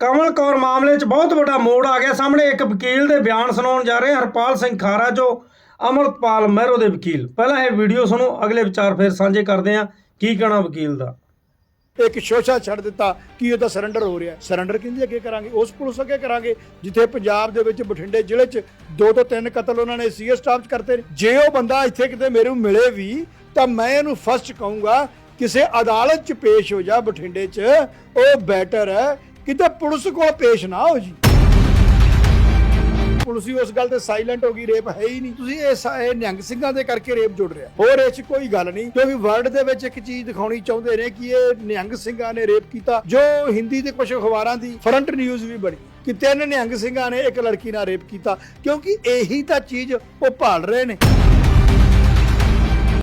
ਕਮਲ ਕੌਰ ਮਾਮਲੇ 'ਚ ਬਹੁਤ ਵੱਡਾ ਮੋੜ ਆ ਗਿਆ। ਸਾਹਮਣੇ ਇੱਕ ਵਕੀਲ ਦੇ ਬਿਆਨ ਸੁਣਾਉਣ ਜਾ ਰਹੇ ਹਰਪਾਲ ਸਿੰਘ ਖਾਰਾ, ਜੋ ਅਮਰਤਪਾਲ ਮਹਿਰੋ ਦੇ ਵਕੀਲ। ਪਹਿਲਾਂ ਇਹ ਵੀਡੀਓ ਸੁਣੋ, ਅਗਲੇ ਵਿਚਾਰ ਫਿਰ ਸਾਂਝੇ ਕਰਦੇ ਹਾਂ। ਕੀ ਕਹਿਣਾ ਵਕੀਲ ਦਾ? ਇੱਕ ਸ਼ੋਸ਼ਾ ਛੱਡ ਦਿੱਤਾ ਕਿ ਉਹਦਾ ਸਰੈਂਡਰ ਹੋ ਰਿਹਾ। ਸਰੈਂਡਰ ਕਿੰਦੇ ਅੱਗੇ ਕਰਾਂਗੇ? ਉਸ ਪੁਲਿਸ ਅੱਗੇ ਕਰਾਂਗੇ, ਜਿੱਥੇ ਪੰਜਾਬ ਦੇ ਵਿੱਚ ਬਠਿੰਡੇ ਜ਼ਿਲ੍ਹੇ 'ਚ ਦੋ ਤੋਂ ਤਿੰਨ ਕਤਲ ਉਹਨਾਂ ਨੇ ਸੀਐਸ ਸਟਾਫ 'ਚ ਕਰਤੇ ਨੇ। ਜੇ ਉਹ ਬੰਦਾ ਇੱਥੇ ਕਿਤੇ ਮੇਰੇ ਨੂੰ ਮਿਲੇ ਵੀ, ਤਾਂ ਮੈਂ ਇਹਨੂੰ ਫਸਟ ਕਹੂੰਗਾ, ਕਿਸੇ ਅਦਾਲਤ 'ਚ ਪੇਸ਼ ਹੋ ਜਾ ਬਠਿੰਡੇ 'ਚ। ਉਹ ਬੈਟਰ ਹੈ। ਕਿਤੇ ਪੁਲਿਸ ਕੋਲ ਪੇਸ਼ ਨਾ ਹੋ ਜੀ। ਪੁਲਿਸ ਹੀ ਉਸ ਗੱਲ ਤੇ ਸਾਇਲੈਂਟ ਹੋ ਗਈ, ਰੇਪ ਹੈ ਹੀ ਨਹੀਂ। ਤੁਸੀਂ ਇਹ ਸਾ- ਇਹ ਨਿਹੰਗ ਸਿੰਘਾਂ ਦੇ ਕਰਕੇ ਰੇਪ ਜੁੜ ਰਿਹਾ। ਹੋਰ ਇਹ 'ਚ ਕੋਈ ਗੱਲ ਨਹੀਂ, ਕਿਉਂਕਿ ਵਰਲਡ ਦੇ ਵਿੱਚ ਇੱਕ ਚੀਜ਼ ਦਿਖਾਉਣੀ ਚਾਹੁੰਦੇ ਨੇ ਕਿ ਇਹ ਨਿਹੰਗ ਸਿੰਘਾਂ ਨੇ ਰੇਪ ਕੀਤਾ, ਜੋ ਹਿੰਦੀ ਦੇ ਕੁਝ ਅਖਬਾਰਾਂ ਦੀ ਫਰੰਟ ਨਿਊਜ਼ ਵੀ ਬਣੀ ਕਿ ਤਿੰਨ ਨਿਹੰਗ ਸਿੰਘਾਂ ਨੇ ਇੱਕ ਲੜਕੀ ਨਾਲ ਰੇਪ ਕੀਤਾ, ਕਿਉਂਕਿ ਇਹੀ ਤਾਂ ਚੀਜ਼ ਉਹ ਭਾਲ ਰਹੇ ਨੇ।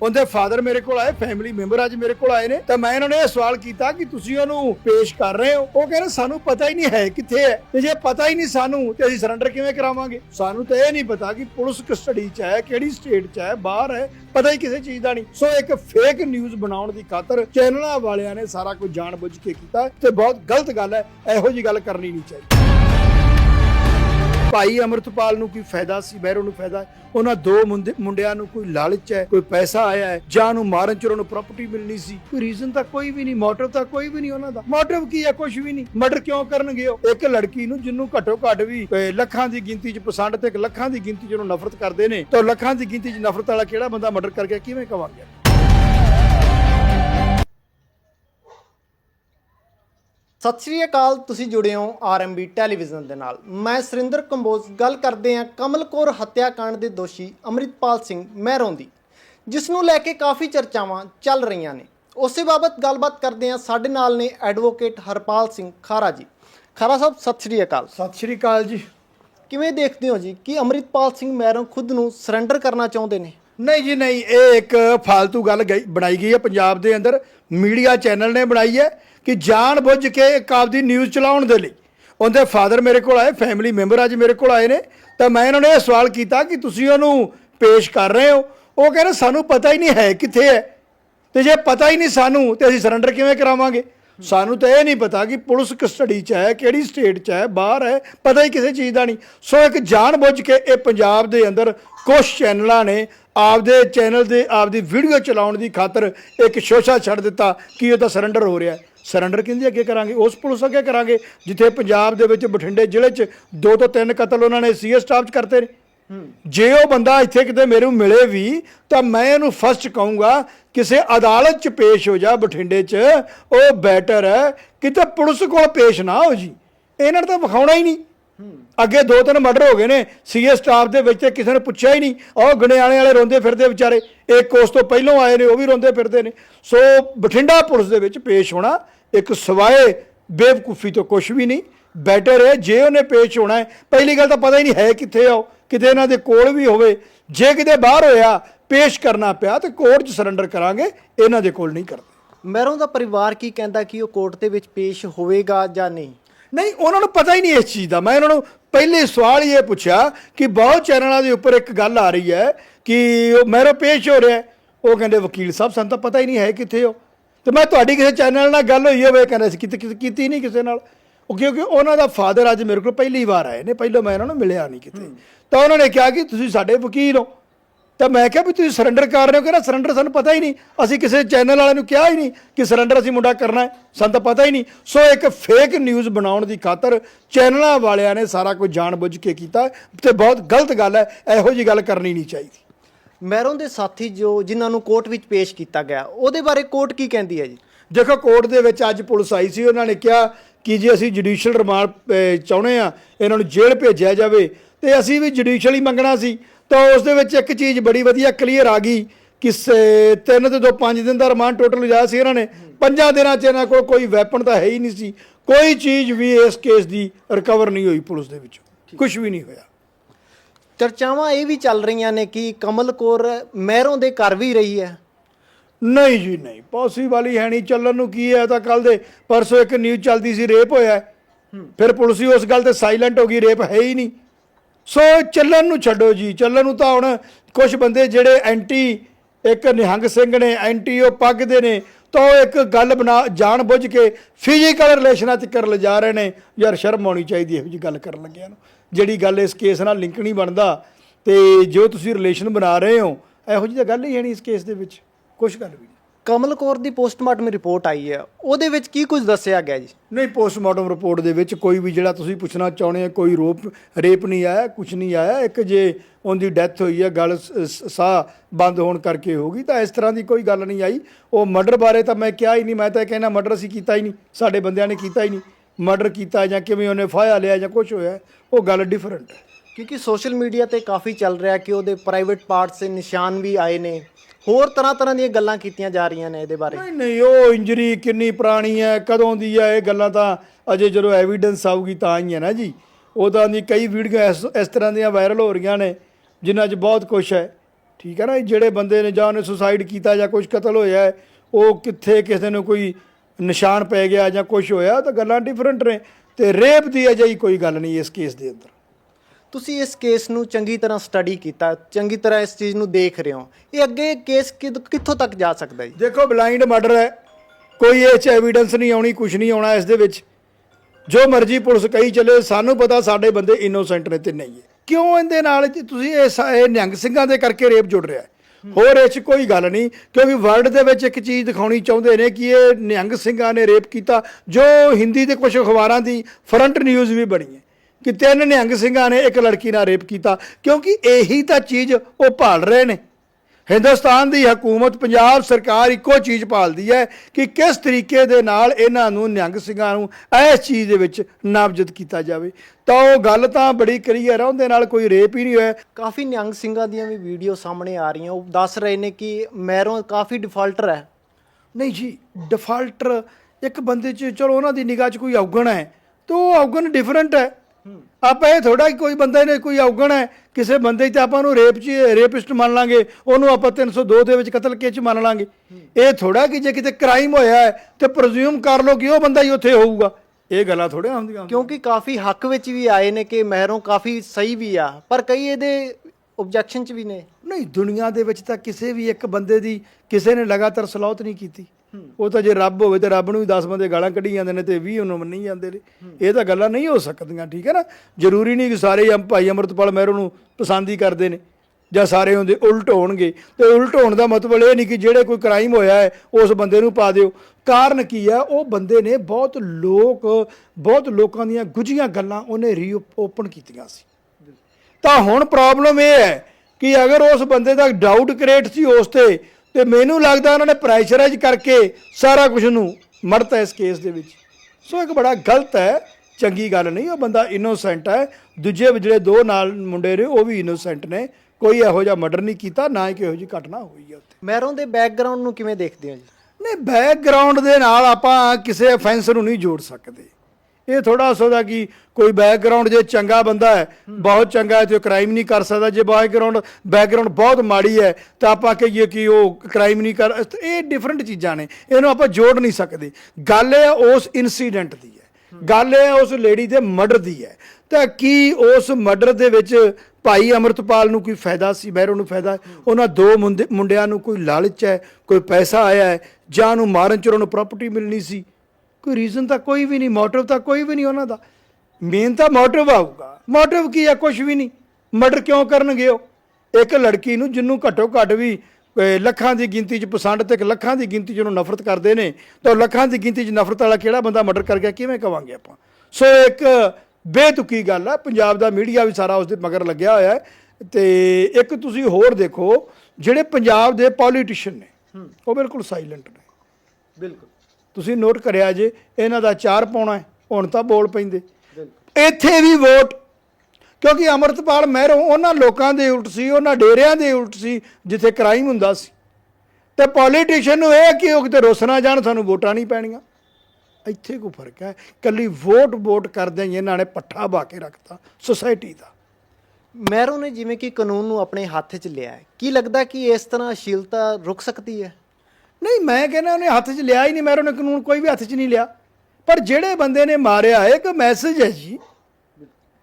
ਉਹਦੇ ਫਾਦਰ ਮੇਰੇ ਕੋਲ ਆਏ ਫੈਮਿਲੀ ਮੈਂਬਰ ਅੱਜ ਮੇਰੇ ਕੋਲ ਆਏ ਨੇ। ਤਾਂ ਮੈਂ ਇਹਨਾਂ ਨੇ ਇਹ ਸਵਾਲ ਕੀਤਾ ਕਿ ਤੁਸੀਂ ਉਹਨੂੰ ਪੇਸ਼ ਕਰ ਰਹੇ ਹੋ? ਉਹ ਕਹਿੰਦੇ, ਸਾਨੂੰ ਪਤਾ ਹੀ ਨਹੀਂ ਹੈ ਕਿੱਥੇ ਹੈ। ਤੇ ਜੇ ਪਤਾ ਹੀ ਨਹੀਂ ਸਾਨੂੰ, ਤੇ ਅਸੀਂ ਸਰੈਂਡਰ ਕਿਵੇਂ ਕਰਾਵਾਂਗੇ? ਸਾਨੂੰ ਤਾਂ ਇਹ ਨਹੀਂ ਪਤਾ ਕਿ ਪੁਲਿਸ ਕਸਟਡੀ 'ਚ ਹੈ, ਕਿਹੜੀ ਸਟੇਟ 'ਚ ਹੈ, ਬਾਹਰ ਹੈ, ਪਤਾ ਹੀ ਕਿਸੇ ਚੀਜ਼ ਦਾ ਨਹੀਂ। ਸੋ ਇੱਕ ਫੇਕ ਨਿਊਜ਼ ਬਣਾਉਣ ਦੀ ਖਾਤਰ ਚੈਨਲਾਂ ਵਾਲਿਆਂ ਨੇ ਸਾਰਾ ਕੁਝ ਜਾਣਬੁੱਝ ਕੇ ਕੀਤਾ ਤੇ ਬਹੁਤ ਗਲਤ ਗੱਲ ਹੈ, ਇਹੋ ਜੀ ਗੱਲ ਕਰਨੀ ਨਹੀਂ ਚਾਹੀਦੀ। ਭਾਈ ਅਮਰਤਪਾਲ ਨੂੰ ਕੀ ਫਾਇਦਾ ਸੀ ਬੈਰੋ ਨੂੰ ਫਾਇਦਾ ਉਹਨਾਂ ਦੋ ਮੁੰਡੇ- ਮੁੰਡਿਆਂ ਨੂੰ ਕੋਈ ਲਾਲਚ ਹੈ, ਕੋਈ ਪੈਸਾ ਆਇਆ ਹੈ? ਜਾਂ ਨੂੰ ਮਾਰਨ ਚ ਉਹਨਾਂ ਨੂੰ ਪ੍ਰਾਪਰਟੀ ਮਿਲਣੀ ਸੀ? ਕੋਈ ਰੀਜ਼ਨ ਤਾਂ ਕੋਈ ਵੀ ਨਹੀਂ ਮੋਟਿਵ ਤਾਂ ਕੋਈ ਵੀ ਨਹੀਂ ਉਹਨਾਂ ਦਾ। ਮੋਟਿਵ ਕੀ ਹੈ? ਕੁਝ ਵੀ ਨਹੀਂ। ਮਰਡਰ ਕਿਉਂ ਕਰਨਗੇ ਉਹ? ਇੱਕ ਲੜਕੀ ਨੂੰ ਜਿੰਨੂੰ ਘੱਟੋ ਘੱਟ ਵੀ ਲੱਖਾਂ ਦੀ ਗਿਣਤੀ ਚ ਪਸੰਦ ਤੇ ਇੱਕ ਲੱਖਾਂ ਦੀ ਗਿਣਤੀ ਚ ਨਫ਼ਰਤ ਕਰਦੇ ਨੇ, ਤਾਂ ਉਹ ਲੱਖਾਂ ਦੀ ਗਿਣਤੀ ਚ ਨਫ਼ਰਤ ਵਾਲਾ ਕਿਹੜਾ ਬੰਦਾ ਮਰਡਰ ਕਰਕੇ ਕਿਵੇਂ ਕਵਾਂਗੇ? ਸਤਿ ਸ਼੍ਰੀ ਅਕਾਲ ਤੁਸੀਂ ਜੁੜੇ ਹੋ ਆਰਐਮਬੀ ਟੈਲੀਵਿਜ਼ਨ ਦੇ ਨਾਲ। ਮੈਂ ਸੁਰਿੰਦਰ ਕੰਬੋਜ ਗੱਲ ਕਰਦੇ ਹਾਂ ਕਮਲ ਕੌਰ ਹੱਤਿਆਕਾਂਡ ਦੇ ਦੋਸ਼ੀ ਅੰਮ੍ਰਿਤਪਾਲ ਸਿੰਘ ਮਹਿਰੋਂ ਦੀ ਜਿਸ ਨੂੰ ਲੈ ਕੇ ਕਾਫੀ ਚਰਚਾਵਾਂ ਚੱਲ ਰਹੀਆਂ ਨੇ। ਉਸੇ ਬਾਬਤ ਗੱਲਬਾਤ ਕਰਦੇ ਹਾਂ ਸਾਡੇ ਨਾਲ ਨੇ ਐਡਵੋਕੇਟ ਹਰਪਾਲ ਸਿੰਘ ਖਾਰਾ ਜੀ। ਖਾਰਾ ਸਾਹਿਬ ਸਤਿ ਸ਼੍ਰੀ ਅਕਾਲ। ਸਤਿ ਸ਼੍ਰੀ ਅਕਾਲ ਜੀ। ਕਿਵੇਂ ਦੇਖਦੇ ਹੋ ਜੀ ਕਿ ਅੰਮ੍ਰਿਤਪਾਲ ਸਿੰਘ ਮਹਿਰੋਂ ਖੁਦ ਨੂੰ ਸਰੈਂਡਰ ਕਰਨਾ ਚਾਹੁੰਦੇ ਨੇ? ਨਹੀਂ ਜੀ ਨਹੀਂ ਇਹ ਇੱਕ ਫालतू ਗੱਲ ਗਈ- ਬਣਾਈ ਗਈ ਹੈ ਪੰਜਾਬ ਦੇ ਅੰਦਰ। ਮੀਡੀਆ ਚੈਨਲ ਨੇ ਬਣਾਈ ਹੈ ਕਿ ਜਾਣ ਬੁੱਝ ਕੇ ਇੱਕ ਆਪਦੀ ਨਿਊਜ਼ ਚਲਾਉਣ ਦੇ ਲਈ। ਉਹਦੇ ਫਾਦਰ ਮੇਰੇ ਕੋਲ ਆਏ ਫੈਮਿਲੀ ਮੈਂਬਰ ਅੱਜ ਮੇਰੇ ਕੋਲ ਆਏ ਨੇ। ਤਾਂ ਮੈਂ ਇਹਨਾਂ ਨੂੰ ਇਹ ਸਵਾਲ ਕੀਤਾ ਕਿ ਤੁਸੀਂ ਉਹਨੂੰ ਪੇਸ਼ ਕਰ ਰਹੇ ਹੋ? ਉਹ ਕਹਿੰਦੇ, ਸਾਨੂੰ ਪਤਾ ਹੀ ਨਹੀਂ ਹੈ ਕਿੱਥੇ ਹੈ। ਤੇ ਜੇ ਪਤਾ ਹੀ ਨਹੀਂ ਸਾਨੂੰ, ਤੇ ਅਸੀਂ ਸਰੈਂਡਰ ਕਿਵੇਂ ਕਰਾਵਾਂਗੇ? ਸਾਨੂੰ ਤਾਂ ਇਹ ਨਹੀਂ ਪਤਾ ਕਿ ਪੁਲਿਸ ਕਸਟਡੀ 'ਚ ਹੈ, ਕਿਹੜੀ ਸਟੇਟ 'ਚ ਹੈ, ਬਾਹਰ ਹੈ, ਪਤਾ ਹੀ ਕਿਸੇ ਚੀਜ਼ ਦਾ ਨਹੀਂ। ਸੋ ਇੱਕ ਜਾਣਬੁੱਝ ਕੇ ਇਹ ਪੰਜਾਬ ਦੇ ਅੰਦਰ ਕੁਝ ਚੈਨਲਾਂ ਨੇ ਆਪਦੇ ਚੈਨਲ ਦੇ ਆਪਦੀ ਵੀਡੀਓ ਚਲਾਉਣ ਦੀ ਖਾਤਰ ਇੱਕ ਸ਼ੋਸ਼ਾ ਛੱਡ ਦਿੱਤਾ। ਕਿ ਉਹਦਾ ਸਰੈਂਡਰ ਹੋ ਰਿਹਾ ਹੈ? ਸਰੈਂਡਰ ਕਿੰਦੇ ਅੱਗੇ ਕਰਾਂਗੇ? ਉਸ ਪੁਲਿਸ ਅੱਗੇ ਕਰਾਂਗੇ ਜਿੱਥੇ ਪੰਜਾਬ ਦੇ ਵਿੱਚ ਬਠਿੰਡੇ ਜ਼ਿਲ੍ਹੇ 'ਚ ਦੋ ਤੋਂ ਤਿੰਨ ਕਤਲ ਉਹਨਾਂ ਨੇ ਸੀਐਸ ਸਟਾਫ 'ਚ ਕਰਤੇ ਨੇ। ਜੇ ਉਹ ਬੰਦਾ ਇੱਥੇ ਕਿਤੇ ਮੇਰੇ ਨੂੰ ਮਿਲੇ ਵੀ ਤਾਂ ਮੈਂ ਇਹਨੂੰ ਫਸਟ ਕਹੂੰਗਾ ਕਿਸੇ ਅਦਾਲਤ 'ਚ ਪੇਸ਼ ਹੋ ਜਾ ਬਠਿੰਡੇ 'ਚ ਉਹ ਬੈਟਰ ਹੈ। ਕਿਤੇ ਪੁਲਿਸ ਕੋਲ ਪੇਸ਼ ਨਾ ਹੋ ਜੀ। ਇਹਨਾਂ ਨੇ ਤਾਂ ਵਿਖਾਉਣਾ ਹੀ ਨਹੀਂ। ਅੱਗੇ ਦੋ ਤਿੰਨ ਮਰਡਰ ਹੋ ਗਏ ਨੇ ਸੀਐਸ ਸਟਾਫ ਦੇ ਵਿੱਚ ਤੇ ਕਿਸੇ ਨੇ ਪੁੱਛਿਆ ਹੀ ਨਹੀਂ। ਉਹ ਗਣਿਆਣੇ ਵਾਲੇ ਰੋਂਦੇ ਫਿਰਦੇ ਵਿਚਾਰੇ ਇੱਕ ਉਸ ਤੋਂ ਪਹਿਲਾਂ ਆਏ ਨੇ, ਉਹ ਵੀ ਰੋਂਦੇ ਫਿਰਦੇ ਨੇ। ਸੋ ਬਠਿੰਡਾ ਪੁਲਿਸ ਦੇ ਵਿੱਚ ਪੇਸ਼ ਹੋਣਾ ਇੱਕ ਸਵਾਏ ਬੇਵਕੂਫੀ ਤੋਂ ਕੁਝ ਵੀ ਨਹੀਂ ਬੈਟਰ ਹੈ ਜੇ ਉਹਨੇ ਪੇਸ਼ ਹੋਣਾ ਹੈ। ਪਹਿਲੀ ਗੱਲ ਤਾਂ ਪਤਾ ਹੀ ਨਹੀਂ ਹੈ ਕਿੱਥੇ ਆਓ ਕਿਤੇ ਇਹਨਾਂ ਦੇ ਕੋਲ ਵੀ ਹੋਵੇ। ਜੇ ਕਿਤੇ ਬਾਹਰ ਹੋਇਆ, ਪੇਸ਼ ਕਰਨਾ ਪਿਆ ਤੇ ਕੋਰਟ 'ਚ ਸਰੈਂਡਰ ਕਰਾਂਗੇ, ਇਹਨਾਂ ਦੇ ਕੋਲ ਨਹੀਂ ਕਰਦੇ। ਮੈਰੋਂ ਦਾ ਪਰਿਵਾਰ ਕੀ ਕਹਿੰਦਾ ਕਿ ਉਹ ਕੋਰਟ ਦੇ ਵਿੱਚ ਪੇਸ਼ ਹੋਵੇਗਾ ਜਾਂ ਨਹੀਂ? ਨਹੀਂ, ਉਹਨਾਂ ਨੂੰ ਪਤਾ ਹੀ ਨਹੀਂ ਇਸ ਚੀਜ਼ ਦਾ। ਮੈਂ ਉਹਨਾਂ ਨੂੰ ਪਹਿਲੇ ਸਵਾਲ ਹੀ ਇਹ ਪੁੱਛਿਆ ਕਿ ਬਹੁਤ ਚੈਨਲਾਂ ਦੇ ਉੱਪਰ ਇੱਕ ਗੱਲ ਆ ਰਹੀ ਹੈ ਕਿ ਉਹ ਮੇਰੇ ਪੇਸ਼ ਹੋ ਰਿਹਾ ਉਹ ਕਹਿੰਦੇ ਵਕੀਲ ਸਾਹਿਬ, ਸਾਨੂੰ ਤਾਂ ਪਤਾ ਹੀ ਨਹੀਂ ਹੈ ਕਿੱਥੇ ਹੋ। ਤੇ ਮੈਂ ਤੁਹਾਡੀ ਕਿਸੇ ਚੈਨਲ ਨਾਲ ਗੱਲ ਹੋਈ ਹੋਵੇ, ਕਹਿੰਦੇ ਸੀ ਕਿਤੇ ਕਿਤੇ ਕੀਤੀ ਨਹੀਂ ਕਿਸੇ ਨਾਲ। ਉਹ ਕਿਉਂਕਿ ਉਹਨਾਂ ਦਾ ਫਾਦਰ ਅੱਜ ਮੇਰੇ ਕੋਲ ਪਹਿਲੀ ਵਾਰ ਆਏ ਨੇ, ਪਹਿਲਾਂ ਮੈਂ ਉਹਨਾਂ ਨੂੰ ਮਿਲਿਆ ਨਹੀਂ ਕਿਤੇ। ਤਾਂ ਉਹਨਾਂ ਨੇ ਕਿਹਾ ਕਿ ਤੁਸੀਂ ਸਾਡੇ ਵਕੀਲ ਹੋ। ਤਾਂ ਮੈਂ ਕਿਹਾ ਵੀ ਤੁਸੀਂ ਸਰੈਂਡਰ ਕਰ ਰਹੇ ਹੋ ਕਹਿੰਦਾ ਸਰੈਂਡਰ ਸਾਨੂੰ ਪਤਾ ਹੀ ਨਹੀਂ। ਅਸੀਂ ਕਿਸੇ ਚੈਨਲ ਵਾਲੇ ਨੂੰ ਕਿਹਾ ਹੀ ਨਹੀਂ ਕਿ ਸਰੈਂਡਰ ਅਸੀਂ ਮੁੰਡਾ ਕਰਨਾ ਹੈ ਸਾਨੂੰ ਤਾਂ ਪਤਾ ਹੀ ਨਹੀਂ। ਸੋ ਇੱਕ ਫੇਕ ਨਿਊਜ਼ ਬਣਾਉਣ ਦੀ ਖਾਤਰ ਚੈਨਲਾਂ ਵਾਲਿਆਂ ਨੇ ਸਾਰਾ ਕੁਝ ਜਾਣਬੁੱਝ ਕੇ ਕੀਤਾ ਤੇ ਬਹੁਤ ਗਲਤ ਗੱਲ ਹੈ ਇਹੋ ਜੀ ਗੱਲ ਕਰਨੀ ਨਹੀਂ ਚਾਹੀਦੀ। ਮਹਿਰੋਂ ਦੇ ਸਾਥੀ ਜੋ ਜਿਨ੍ਹਾਂ ਨੂੰ ਕੋਰਟ ਵਿੱਚ ਪੇਸ਼ ਕੀਤਾ ਗਿਆ ਉਹਦੇ ਬਾਰੇ ਕੋਰਟ ਕੀ ਕਹਿੰਦੀ ਹੈ ਜੀ? ਦੇਖੋ ਕੋਰਟ ਦੇ ਵਿੱਚ ਅੱਜ ਪੁਲਿਸ ਆਈ ਸੀ ਉਹਨਾਂ ਨੇ ਕਿਹਾ ਕਿ ਜੇ ਅਸੀਂ ਜੁਡੀਸ਼ੀਅਲ ਰਿਮਾਂਡ ਚਾਹੁੰਦੇ ਆ ਇਹਨਾਂ ਨੂੰ ਜੇਲ੍ਹ ਭੇਜਿਆ ਜਾਵੇ ਤੇ ਅਸੀਂ ਵੀ ਜੁਡੀਸ਼ੀਅਲ ਹੀ ਮੰਗਣਾ ਸੀ। ਤਾਂ ਉਸ ਦੇ ਵਿੱਚ ਇੱਕ ਚੀਜ਼ ਬੜੀ ਵਧੀਆ ਕਲੀਅਰ ਆ ਗਈ ਕਿ ਸ- ਤਿੰਨ ਤੇ ਦੋ ਪੰਜ ਦਿਨ ਦਾ ਰਿਮਾਂਡ ਟੋਟਲ ਲਿਆ ਸੀ ਇਹਨਾਂ ਨੇ। ਪੰਜਾਂ ਦਿਨਾਂ 'ਚ ਇਹਨਾਂ ਕੋਲ ਕੋਈ ਵੈਪਨ ਤਾਂ ਹੈ ਹੀ ਨਹੀਂ ਸੀ। ਕੋਈ ਚੀਜ਼ ਵੀ ਇਸ ਕੇਸ ਦੀ ਰਿਕਵਰ ਨਹੀਂ ਹੋਈ ਪੁਲਿਸ ਦੇ ਵਿੱਚੋਂ। ਕੁਝ ਵੀ ਨਹੀਂ ਹੋਇਆ। ਚਰਚਾਵਾਂ ਇਹ ਵੀ ਚੱਲ ਰਹੀਆਂ ਨੇ ਕਿ ਕਮਲ ਕੌਰ ਮਹਿਰੋਂ ਦੇ ਘਰ ਵੀ ਰਹੀ ਹੈ। ਨਹੀਂ ਜੀ ਨਹੀਂ। ਪੋਸੀਬਲ ਹੀ ਹੈ ਨਹੀਂ। ਚੱਲਣ ਨੂੰ ਕੀ ਹੈ ਤਾਂ ਕੱਲ ਦੇ ਪਰਸੋਂ ਇੱਕ ਨਿਊਜ਼ ਚੱਲਦੀ ਸੀ ਰੇਪ ਹੋਇਆ। ਫਿਰ ਪੁਲਿਸ ਹੀ ਉਸ ਗੱਲ ਤੇ ਸਾਇਲੈਂਟ ਹੋ ਗਈ ਰੇਪ ਹੈ ਹੀ ਨਹੀਂ। ਸੋ ਚੱਲਣ ਨੂੰ ਛੱਡੋ ਜੀ, ਚੱਲਣ ਨੂੰ ਤਾਂ ਹੁਣ ਕੁਝ ਬੰਦੇ ਜਿਹੜੇ ਐਂਟੀ ਇੱਕ ਨਿਹੰਗ ਸਿੰਘ ਨੇ, ਐਂਟੀ ਉਹ ਪੱਗ ਦੇ ਨੇ, ਤਾਂ ਉਹ ਇੱਕ ਗੱਲ ਬਣਾ, ਜਾਣ ਬੁੱਝ ਕੇ ਫਿਜ਼ੀਕਲ ਰਿਲੇਸ਼ਨਾਂ 'ਚ ਕਰ ਲਿਜਾ ਰਹੇ ਨੇ। ਯਾਰ ਸ਼ਰਮ ਆਉਣੀ ਚਾਹੀਦੀ ਇਹੋ ਜੀ ਗੱਲ ਕਰਨ ਲੱਗਿਆ ਨੂੰ। ਜਿਹੜੀ ਗੱਲ ਇਸ ਕੇਸ ਨਾਲ ਲਿੰਕ ਨਹੀਂ ਬਣਦਾ, ਤੇ ਜੋ ਤੁਸੀਂ ਰਿਲੇਸ਼ਨ ਬਣਾ ਰਹੇ ਹੋ, ਇਹੋ ਜਿਹੀ ਤਾਂ ਗੱਲ ਹੀ ਹੈ ਨਹੀਂ ਇਸ ਕੇਸ ਦੇ ਵਿੱਚ। ਕੁਝ ਗੱਲ ਵੀ ਨਹੀਂ। ਕਮਲ ਕੌਰ ਦੀ ਪੋਸਟਮਾਰਟਮ ਰਿਪੋਰਟ ਆਈ ਹੈ। ਉਹਦੇ ਵਿੱਚ ਕੀ ਕੁਝ ਦੱਸਿਆ ਗਿਆ ਜੀ? ਨਹੀਂ, ਪੋਸਟਮਾਰਟਮ ਰਿਪੋਰਟ ਦੇ ਵਿੱਚ ਕੋਈ ਵੀ ਜਿਹੜਾ ਤੁਸੀਂ ਪੁੱਛਣਾ ਚਾਹੁੰਦੇ ਹੋ, ਕੋਈ ਰੋਪ, ਰੇਪ ਨਹੀਂ ਆਇਆ ਕੁਝ ਨਹੀਂ ਆਇਆ। ਇੱਕ ਜੇ ਉਹਦੀ ਡੈਥ ਹੋਈ ਹੈ, ਗੱਲ ਸ- ਸਾਹ ਬੰਦ ਹੋਣ ਕਰਕੇ ਹੋ ਗਈ, ਤਾਂ ਇਸ ਤਰ੍ਹਾਂ ਦੀ ਕੋਈ ਗੱਲ ਨਹੀਂ ਆਈ। ਉਹ ਮਰਡਰ ਬਾਰੇ ਤਾਂ ਮੈਂ ਕਿਹਾ ਹੀ ਨਹੀਂ, ਮੈਂ ਤਾਂ ਇਹ ਕਹਿੰਦਾ ਮਰਡਰ ਅਸੀਂ ਕੀਤਾ ਹੀ ਨਹੀਂ, ਸਾਡੇ ਬੰਦਿਆਂ ਨੇ ਕੀਤਾ ਹੀ ਨਹੀਂ। ਮਰਡਰ ਕੀਤਾ ਜਾਂ ਕਿਵੇਂ ਉਹਨੇ ਫਾਇਆ ਲਿਆ ਜਾਂ ਕੁਝ ਹੋਇਆ, ਉਹ ਗੱਲ ਡਿਫਰੈਂਟ ਹੈ। ਕਿਉਂਕਿ ਸੋਸ਼ਲ ਮੀਡੀਆ ਤੇ ਕਾਫੀ ਚੱਲ ਰਿਹਾ ਕਿ ਉਹਦੇ ਪ੍ਰਾਈਵੇਟ ਪਾਰਟਸ ਦੇ ਨਿਸ਼ਾਨ ਵੀ ਆਏ ਨੇ। ਹੋਰ ਤਰ੍ਹਾਂ ਤਰ੍ਹਾਂ ਦੀਆਂ ਗੱਲਾਂ ਕੀਤੀਆਂ ਜਾ ਰਹੀਆਂ ਨੇ ਇਹਦੇ ਬਾਰੇ। ਨਹੀਂ ਨਹੀਂ ਉਹ ਇੰਜਰੀ ਕਿੰਨੀ ਪੁਰਾਣੀ ਹੈ ਕਦੋਂ ਦੀ ਹੈ ਇਹ ਗੱਲਾਂ ਤਾਂ ਅਜੇ ਜਦੋਂ ਐਵੀਡੈਂਸ ਆਊਗੀ ਤਾਂ ਹੀ ਹੈ ਨਾ ਜੀ। ਉਹਦਾਂ ਦੀ ਕਈ ਵੀਡੀਓ ਇਸ ਇਸ ਤਰ੍ਹਾਂ ਦੀਆਂ ਵਾਇਰਲ ਹੋ ਰਹੀਆਂ ਨੇ ਜਿਨ੍ਹਾਂ 'ਚ ਬਹੁਤ ਕੁਝ ਹੈ। ਠੀਕ ਹੈ ਨਾ ਜਿਹੜੇ ਬੰਦੇ ਨੇ ਜਾਂ ਉਹਨੇ ਸੁਸਾਈਡ ਕੀਤਾ ਜਾਂ ਕੁਝ ਕਤਲ ਹੋਇਆ ਹੈ, ਉਹ ਕਿੱਥੇ ਕਿਸੇ ਨੂੰ ਕੋਈ ਨਿਸ਼ਾਨ ਪੈ ਗਿਆ ਜਾਂ ਕੁਝ ਹੋਇਆ ਤਾਂ ਗੱਲਾਂ ਡਿਫਰੈਂਟ ਨੇ। ਤੇ ਰੇਪ ਦੀ ਅਜਿਹੀ ਕੋਈ ਗੱਲ ਨਹੀਂ ਇਸ ਕੇਸ ਦੇ ਅੰਦਰ। ਤੁਸੀਂ ਇਸ ਕੇਸ ਨੂੰ ਚੰਗੀ ਤਰ੍ਹਾਂ ਸਟੱਡੀ ਕੀਤਾ, ਚੰਗੀ ਤਰ੍ਹਾਂ ਇਸ ਚੀਜ਼ ਨੂੰ ਦੇਖ ਰਹੇ ਹੋ। ਇਹ ਅੱਗੇ ਕੇਸ ਕਿੱਥੋਂ ਤੱਕ ਜਾ ਸਕਦਾ ਜੀ? ਦੇਖੋ ਬਲਾਈਂਡ ਮਰਡਰ ਹੈ। ਕੋਈ ਇਹ ਚ ਐਵੀਡੈਂਸ ਨਹੀਂ ਆਉਣੀ ਕੁਝ ਨਹੀਂ ਆਉਣਾ ਇਸ ਦੇ ਵਿੱਚ। ਜੋ ਮਰਜ਼ੀ ਪੁਲਿਸ ਕਹੀ ਚੱਲੇ, ਸਾਨੂੰ ਪਤਾ ਸਾਡੇ ਬੰਦੇ ਇਨੋਸੈਂਟ ਨੇ ਤੇ ਨਹੀਂ ਹੈ। ਕਿਉਂ ਇਹਦੇ ਨਾਲ ਤੁਸੀਂ ਇਹ ਸਾ- ਇਹ ਨਿਹੰਗ ਸਿੰਘਾਂ ਦੇ ਕਰਕੇ ਰੇਪ ਜੁੜ ਰਿਹਾ ਹੋਰ ਇਹ ਚ ਕੋਈ ਗੱਲ ਨਹੀਂ, ਕਿਉਂਕਿ ਵਰਲਡ ਦੇ ਵਿੱਚ ਇੱਕ ਚੀਜ਼ ਦਿਖਾਉਣੀ ਚਾਹੁੰਦੇ ਨੇ ਕਿ ਇਹ ਨਿਹੰਗ ਸਿੰਘਾਂ ਨੇ ਰੇਪ ਕੀਤਾ, ਜੋ ਹਿੰਦੀ ਦੇ ਕੁਝ ਅਖਬਾਰਾਂ ਦੀ ਫਰੰਟ ਨਿਊਜ਼ ਵੀ ਬਣੀ ਹੈ। ਕਿ ਤਿੰਨ ਨਿਹੰਗ ਸਿੰਘਾਂ ਨੇ ਇੱਕ ਲੜਕੀ ਨਾਲ ਰੇਪ ਕੀਤਾ। ਕਿਉਂਕਿ ਇਹੀ ਤਾਂ ਚੀਜ਼ ਉਹ ਭਾਲ ਰਹੇ ਨੇ। ਹਿੰਦੁਸਤਾਨ ਦੀ ਹਕੂਮਤ ਪੰਜਾਬ ਸਰਕਾਰ ਇੱਕੋ ਚੀਜ਼ ਭਾਲਦੀ ਹੈ ਕਿ ਕਿਸ ਤਰੀਕੇ ਦੇ ਨਾਲ ਇਹਨਾਂ ਨੂੰ ਨਿਹੰਗ ਸਿੰਘਾਂ ਨੂੰ ਇਸ ਚੀਜ਼ ਦੇ ਵਿੱਚ ਨਾਮਜ਼ਦ ਕੀਤਾ ਜਾਵੇ। ਤਾਂ ਉਹ ਗੱਲ ਤਾਂ ਬੜੀ ਕਲੀਅਰ ਹੈ ਉਹਦੇ ਨਾਲ ਕੋਈ ਰੇਪ ਹੀ ਨਹੀਂ ਹੋਇਆ। ਕਾਫੀ ਨਿਹੰਗ ਸਿੰਘਾਂ ਦੀਆਂ ਵੀ ਵੀਡੀਓ ਸਾਹਮਣੇ ਆ ਰਹੀਆਂ। ਉਹ ਦੱਸ ਰਹੇ ਨੇ ਕਿ ਮੈਰੋਂ ਕਾਫੀ ਡਿਫਾਲਟਰ ਹੈ। ਨਹੀਂ ਜੀ ਡਿਫਾਲਟਰ ਇੱਕ ਬੰਦੇ 'ਚ ਚਲੋ ਉਹਨਾਂ ਦੀ ਨਿਗਾਹ 'ਚ ਕੋਈ ਔਗਣ ਹੈ ਤਾਂ ਉਹ ਔਗਣ ਡਿਫਰੈਂਟ ਹੈ। ਆਪਾਂ ਇਹ ਥੋੜਾ ਕਿ ਕੋਈ ਬੰਦੇ ਨੇ ਕੋਈ ਔਗਣ ਹੈ ਕਿਸੇ ਬੰਦੇ 'ਚ ਆਪਾਂ ਨੂੰ ਰੇਪ 'ਚ ਰੇਪਿਸਟ ਮੰਨ ਲਾਂਗੇ ਉਹਨੂੰ ਆਪਾਂ 302 ਦੇ ਵਿੱਚ ਕਤਲ ਕੇਸ 'ਚ ਮੰਨ ਲਾਂਗੇ। ਇਹ ਥੋੜਾ ਕਿ ਜੇ ਕਿਤੇ ਕ੍ਰਾਈਮ ਹੋਇਆ ਹੈ ਤੇ ਪ੍ਰਜ਼ਿਊਮ ਕਰ ਲਓ ਕਿ ਉਹ ਬੰਦਾ ਹੀ ਉੱਥੇ ਹੋਊਗਾ। ਇਹ ਗੱਲਾਂ ਥੋੜ੍ਹੀਆਂ ਹੁੰਦੀਆਂ ਕਿਉਂਕਿ ਕਾਫੀ ਹੱਕ ਵਿੱਚ ਵੀ ਆਏ ਨੇ ਕਿ ਮਹਿਰੋਂ ਕਾਫੀ ਸਹੀ ਵੀ ਆ ਪਰ ਕਈ ਇਹਦੇ ਆਬਜੈਕਸ਼ਨ ਚ ਵੀ ਨੇ। ਨਹੀਂ ਦੁਨੀਆ ਦੇ ਵਿੱਚ ਤਾਂ ਕਿਸੇ ਵੀ ਇੱਕ ਬੰਦੇ ਦੀ ਕਿਸੇ ਨੇ ਲਗਾਤਾਰ ਸਲਾਹਤ ਨਹੀਂ ਕੀਤੀ। ਉਹ ਤਾਂ ਜੇ ਰੱਬ ਹੋਵੇ ਤੇ ਰੱਬ ਨੂੰ ਵੀ 10 ਬੰਦੇ ਗਾਲਾਂ ਕੱਢੀ ਜਾਂਦੇ ਨੇ ਤੇ 20 ਉਹਨੂੰ ਮੰਨੀ ਜਾਂਦੇ ਨੇ। ਇਹ ਤਾਂ ਗੱਲਾਂ ਨਹੀਂ ਹੋ ਸਕਦੀਆਂ ਠੀਕ ਹੈ ਨਾ? ਜ਼ਰੂਰੀ ਨਹੀਂ ਕਿ ਸਾਰੇ ਭਾਈ ਅਮਰਤਪਾਲ ਮਹਿਰੋ ਨੂੰ ਪਸੰਦ ਹੀ ਕਰਦੇ ਨੇ ਜਾਂ ਸਾਰੇ ਹੁੰਦੇ ਉਲਟ ਹੋਣਗੇ। ਤੇ ਉਲਟ ਹੋਣ ਦਾ ਮਤਲਬ ਇਹ ਨਹੀਂ ਕਿ ਜਿਹੜੇ ਕੋਈ ਕ੍ਰਾਈਮ ਹੋਇਆ ਹੈ ਉਸ ਬੰਦੇ ਨੂੰ ਪਾ ਦਿਓ। ਕਾਰਨ ਕੀ ਹੈ? ਉਹ ਬੰਦੇ ਨੇ ਬਹੁਤ ਲੋਕ ਬਹੁਤ ਲੋਕਾਂ ਦੀਆਂ ਗੁੱਝੀਆਂ ਗੱਲਾਂ ਉਹਨੇ ਰੀ ਓਪਨ ਕੀਤੀਆਂ ਸੀ। ਤਾਂ ਹੁਣ ਪ੍ਰੋਬਲਮ ਇਹ ਹੈ ਕਿ ਅਗਰ ਉਸ ਬੰਦੇ ਦਾ ਡਾਊਟ ਕ੍ਰੀਏਟ ਸੀ ਉਸ ਤੇ ਤੇ ਮੈਨੂੰ ਲੱਗਦਾ ਉਹਨਾਂ ਨੇ ਪ੍ਰੈਸ਼ਰਾਈਜ਼ ਕਰਕੇ ਸਾਰਾ ਕੁਝ ਨੂੰ ਮੜਤਾ ਇਸ ਕੇਸ ਦੇ ਵਿੱਚ। ਸੋ ਇੱਕ ਬੜਾ ਗਲਤ ਹੈ ਚੰਗੀ ਗੱਲ ਨਹੀਂ ਉਹ ਬੰਦਾ ਇਨੋਸੈਂਟ ਹੈ। ਦੂਜੇ ਜਿਹੜੇ ਦੋ ਨਾਲ ਮੁੰਡੇ ਨੇ ਉਹ ਵੀ ਇਨੋਸੈਂਟ ਨੇ। ਕੋਈ ਇਹੋ ਜਿਹਾ ਮਰਡਰ ਨਹੀਂ ਕੀਤਾ ਨਾ ਹੀ ਕੋਈ ਇਹੋ ਜਿਹੀ ਘਟਨਾ ਹੋਈ ਹੈ ਉੱਥੇ। ਮਹਿਰੋਂ ਦੇ ਬੈਕਗ੍ਰਾਉਂਡ ਨੂੰ ਕਿਵੇਂ ਦੇਖਦੇ ਹੋ ਜੀ? ਨਹੀਂ ਬੈਕਗ੍ਰਾਉਂਡ ਦੇ ਨਾਲ ਆਪਾਂ ਕਿਸੇ ਅਫੈਂਸ ਨੂੰ ਨਹੀਂ ਜੋੜ ਸਕਦੇ। ਇਹ ਥੋੜਾ ਸੋਦਾ ਕਿ ਕੋਈ ਬੈਕਗ੍ਰਾਉਂਡ ਜੇ ਚੰਗਾ ਬੰਦਾ ਹੈ, ਬਹੁਤ ਚੰਗਾ ਹੈ, ਤੇ ਉਹ ਕ੍ਰਾਈਮ ਨਹੀਂ ਕਰ ਸਕਦਾ। ਜੇ ਬੈਕਗ੍ਰਾਉਂਡ ਬੈਕਗ੍ਰਾਉਂਡ ਬਹੁਤ ਮਾੜੀ ਹੈ, ਤਾਂ ਆਪਾਂ ਕਹੀਏ ਕਿ ਉਹ ਕ੍ਰਾਈਮ ਨਹੀਂ ਕਰ ਇਹ ਡਿਫਰੈਂਟ ਚੀਜ਼ਾਂ ਨੇ। ਇਹਨੂੰ ਆਪਾਂ ਜੋੜ ਨਹੀਂ ਸਕਦੇ। ਗੱਲ ਇਹ ਉਸ ਇਨਸੀਡੈਂਟ ਦੀ ਹੈ। ਗੱਲ ਇਹ ਉਸ ਲੇਡੀ ਦੇ ਮਰਡਰ ਦੀ ਹੈ। ਤਾਂ ਕੀ ਉਸ ਮਰਡਰ ਦੇ ਵਿੱਚ ਭਾਈ ਅਮਰਤਪਾਲ ਨੂੰ ਕੋਈ ਫਾਇਦਾ ਸੀ? ਮਹਿਰੋ ਨੂੰ ਫਾਇਦਾ? ਉਹਨਾਂ ਦੋ ਮੁੰਡੇ- ਮੁੰਡਿਆਂ ਨੂੰ ਕੋਈ ਲਾਲਚ ਹੈ, ਕੋਈ ਪੈਸਾ ਆਇਆ ਹੈ, ਜਾਂ ਨੂੰ ਮਾਰਨ ਚ ਉਹਨਾਂ ਨੂੰ ਪ੍ਰਾਪਰਟੀ ਮਿਲਣੀ ਸੀ? ਕੋਈ ਰੀਜ਼ਨ ਤਾਂ ਕੋਈ ਵੀ ਨਹੀਂ ਮੋਟਿਵ ਤਾਂ ਕੋਈ ਵੀ ਨਹੀਂ ਉਹਨਾਂ ਦਾ। ਮੇਨ ਤਾਂ ਮੋਟਿਵ ਆਊਗਾ। ਮੋਟਿਵ ਕੀ ਹੈ ਕੁਝ ਵੀ ਨਹੀਂ। ਮਰਡਰ ਕਿਉਂ ਕਰਨਗੇ ਉਹ? ਇੱਕ ਲੜਕੀ ਨੂੰ ਜਿੰਨੂੰ ਘੱਟੋ ਘੱਟ ਵੀ ਲੱਖਾਂ ਦੀ ਗਿਣਤੀ 'ਚ ਪਸੰਦ ਤੇ ਇੱਕ ਲੱਖਾਂ ਦੀ ਗਿਣਤੀ 'ਚ ਉਹਨੂੰ ਨਫ਼ਰਤ ਕਰਦੇ ਨੇ, ਤਾਂ ਉਹ ਲੱਖਾਂ ਦੀ ਗਿਣਤੀ 'ਚ ਨਫ਼ਰਤ ਵਾਲਾ ਕਿਹੜਾ ਬੰਦਾ ਮਰਡਰ ਕਰ ਗਿਆ? ਕਿਵੇਂ ਕਵਾਂਗੇ ਆਪਾਂ? ਸੋ ਇੱਕ ਬੇਤੁਕੀ ਗੱਲ ਆ। ਪੰਜਾਬ ਦਾ ਮੀਡੀਆ ਵੀ ਸਾਰਾ ਉਸ ਦੇ ਮਗਰ ਲੱਗਿਆ ਹੋਇਆ ਹੈ। ਤੇ ਇੱਕ ਤੁਸੀਂ ਹੋਰ ਦੇਖੋ, ਜਿਹੜੇ ਪੰਜਾਬ ਦੇ ਪੋਲੀਟੀਸ਼ੀਅਨ ਨੇ, ਉਹ ਬਿਲਕੁਲ ਸਾਇਲੈਂਟ ਨੇ। ਬਿਲਕੁਲ। ਤੁਸੀਂ ਨੋਟ ਕਰਿਆ ਜੇ ਇਹਨਾਂ ਦਾ ਚਾਰ ਪਾਉਣਾ ਹੁਣ ਤਾਂ ਬੋਲ ਪੈਂਦੇ। ਇੱਥੇ ਵੀ ਵੋਟ ਕਿਉਂਕਿ ਅਮਰਤਪਾਲ ਮਹਿਰੋਂ ਉਹਨਾਂ ਲੋਕਾਂ ਦੇ ਉਲਟ ਸੀ ਉਹਨਾਂ ਡੇਰਿਆਂ ਦੇ ਉਲਟ ਸੀ ਜਿੱਥੇ ਕ੍ਰਾਈਮ ਹੁੰਦਾ ਸੀ। ਤੇ ਪੋਲੀਟੀਸ਼ੀਅਨ ਨੂੰ ਇਹ ਕਿ ਉਹ ਕਿਤੇ ਰੁੱਸ ਨਾ ਜਾਣ ਸਾਨੂੰ ਵੋਟਾਂ ਨਹੀਂ ਪੈਣੀਆਂ। ਇੱਥੇ ਕੋਈ ਫ਼ਰਕ ਹੈ? ਕੱਲੀ ਵੋਟ ਵੋਟ ਕਰਦੇ ਹੀ ਇਹਨਾਂ ਨੇ ਪੱਠਾ ਬਾ ਕੇ ਰੱਖਤਾ ਸੁਸਾਇਟੀ ਦਾ। ਮਹਿਰੋਂ ਨੇ ਜਿਵੇਂ ਕਿ ਕਾਨੂੰਨ ਨੂੰ ਆਪਣੇ ਹੱਥ 'ਚ ਲਿਆ ਹੈ ਕੀ ਲੱਗਦਾ ਕਿ ਇਸ ਤਰ੍ਹਾਂ ਅਸ਼ੀਲਤਾ ਰੁਕ ਸਕਦੀ ਹੈ? ਨਹੀਂ, ਮੈਂ ਕਹਿੰਦਾ ਉਹਨੇ ਹੱਥ 'ਚ ਲਿਆ ਹੀ ਨਹੀਂ, ਮੈਂ ਉਹਨੇ ਕਾਨੂੰਨ ਕੋਈ ਵੀ ਹੱਥ 'ਚ ਨਹੀਂ ਲਿਆ। ਪਰ ਜਿਹੜੇ ਬੰਦੇ ਨੇ ਮਾਰਿਆ ਹੈ ਇੱਕ ਮੈਸੇਜ ਹੈ ਜੀ,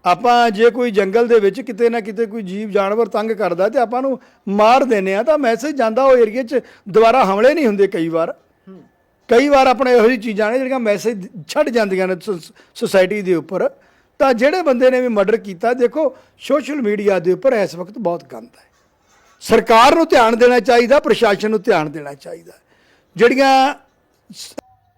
ਆਪਾਂ ਜੇ ਕੋਈ ਜੰਗਲ ਦੇ ਵਿੱਚ ਕਿਤੇ ਨਾ ਕਿਤੇ ਕੋਈ ਜੀਵ ਜਾਨਵਰ ਤੰਗ ਕਰਦਾ ਤੇ ਆਪਾਂ ਨੂੰ ਮਾਰ ਦਿੰਦੇ ਆ, ਤਾਂ ਮੈਸੇਜ ਜਾਂਦਾ ਉਹ ਏਰੀਏ 'ਚ, ਦੁਬਾਰਾ ਹਮਲੇ ਨਹੀਂ ਹੁੰਦੇ ਕਈ ਵਾਰ। ਕਈ ਵਾਰ ਆਪਣੇ ਇਹੋ ਜਿਹੀ ਚੀਜ਼ਾਂ ਨੇ ਜਿਹੜੀਆਂ ਮੈਸੇਜ ਛੱਡ ਜਾਂਦੀਆਂ ਨੇ ਸੁਸਾਇਟੀ ਦੇ ਉੱਪਰ। ਤਾਂ ਜਿਹੜੇ ਬੰਦੇ ਨੇ ਵੀ ਮਰਡਰ ਕੀਤਾ, ਦੇਖੋ ਸੋਸ਼ਲ ਮੀਡੀਆ ਦੇ ਉੱਪਰ ਇਸ ਵਕਤ ਬਹੁਤ ਗੰਦ ਹੈ। ਸਰਕਾਰ ਨੂੰ ਧਿਆਨ ਦੇਣਾ ਚਾਹੀਦਾ, ਪ੍ਰਸ਼ਾਸਨ ਨੂੰ ਧਿਆਨ ਦੇਣਾ ਚਾਹੀਦਾ। ਜਿਹੜੀਆਂ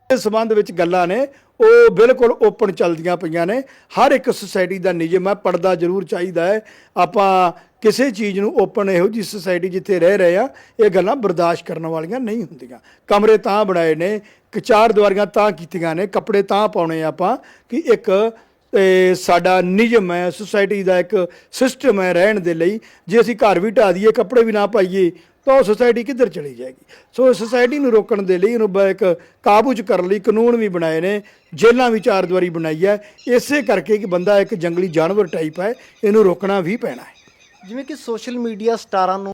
ਇਸ ਸੰਬੰਧ ਵਿੱਚ ਗੱਲਾਂ ਨੇ, ਉਹ ਬਿਲਕੁਲ ਓਪਨ ਚੱਲਦੀਆਂ ਪਈਆਂ ਨੇ। ਹਰ ਇੱਕ ਸੁਸਾਇਟੀ ਦਾ ਨਿਯਮ ਹੈ ਪਰਦਾ ਜ਼ਰੂਰ ਚਾਹੀਦਾ ਹੈ। ਆਪਾਂ ਕਿਸੇ ਚੀਜ਼ ਨੂੰ ਓਪਨ ਇਹੋ ਜੀ ਸੁਸਾਇਟੀ ਜਿੱਥੇ ਰਹਿ ਰਹੇ ਆ, ਇਹ ਗੱਲਾਂ ਬਰਦਾਸ਼ਤ ਕਰਨ ਵਾਲੀਆਂ ਨਹੀਂ ਹੁੰਦੀਆਂ। ਕਮਰੇ ਤਾਂ ਬਣਾਏ ਨੇ ਕਿ ਚਾਰ ਦੀਵਾਰੀਆਂ ਤਾਂ ਕੀਤੀਆਂ ਨੇ, ਕੱਪੜੇ ਤਾਂ ਪਾਉਣੇ ਆਪਾਂ, ਕਿ ਇੱਕ, ਤੇ ਸਾਡਾ ਨਿਯਮ ਹੈ ਸੁਸਾਇਟੀ ਦਾ ਇੱਕ ਸਿਸਟਮ ਹੈ ਰਹਿਣ ਦੇ ਲਈ। ਜੇ ਅਸੀਂ ਘਰ ਵੀ ਢਾ ਦਈਏ, ਕੱਪੜੇ ਵੀ ਨਾ ਪਾਈਏ ਤਾਂ ਉਹ ਸੁਸਾਇਟੀ ਕਿੱਧਰ ਚਲੀ ਜਾਏਗੀ? ਸੋ ਸੁਸਾਇਟੀ ਨੂੰ ਰੋਕਣ ਦੇ ਲਈ ਇਹਨੂੰ ਬ- ਇੱਕ ਕਾਬੂ ਚ ਕਰਨ ਲਈ ਕਾਨੂੰਨ ਵੀ ਬਣਾਏ ਨੇ, ਜੇਲ੍ਹਾਂ ਵੀ ਚਾਰ ਦੀਵਾਰੀ ਬਣਾਈ ਹੈ। ਇਸੇ ਕਰਕੇ ਕਿ ਬੰਦਾ ਇੱਕ ਜੰਗਲੀ ਜਾਨਵਰ ਟਾਈਪ ਹੈ, ਇਹਨੂੰ ਰੋਕਣਾ ਵੀ ਪੈਣਾ ਹੈ। ਜਿਵੇਂ ਕਿ ਸੋਸ਼ਲ ਮੀਡੀਆ ਸਟਾਰਾਂ ਨੂੰ